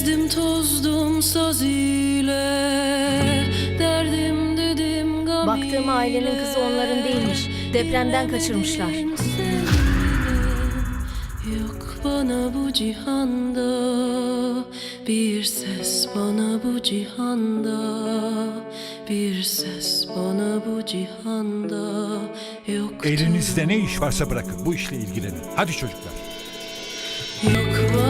Suzdum saz ile Derdim dedim gam Baktığım ailenin kızı onların değilmiş. Depremden kaçırmışlar. Yok bana bu cihanda bir ses bana bu cihanda bir ses bana bu cihanda yok Elinizde ne iş varsa bırakın. Bu işle ilgilenin. Hadi çocuklar. yok bana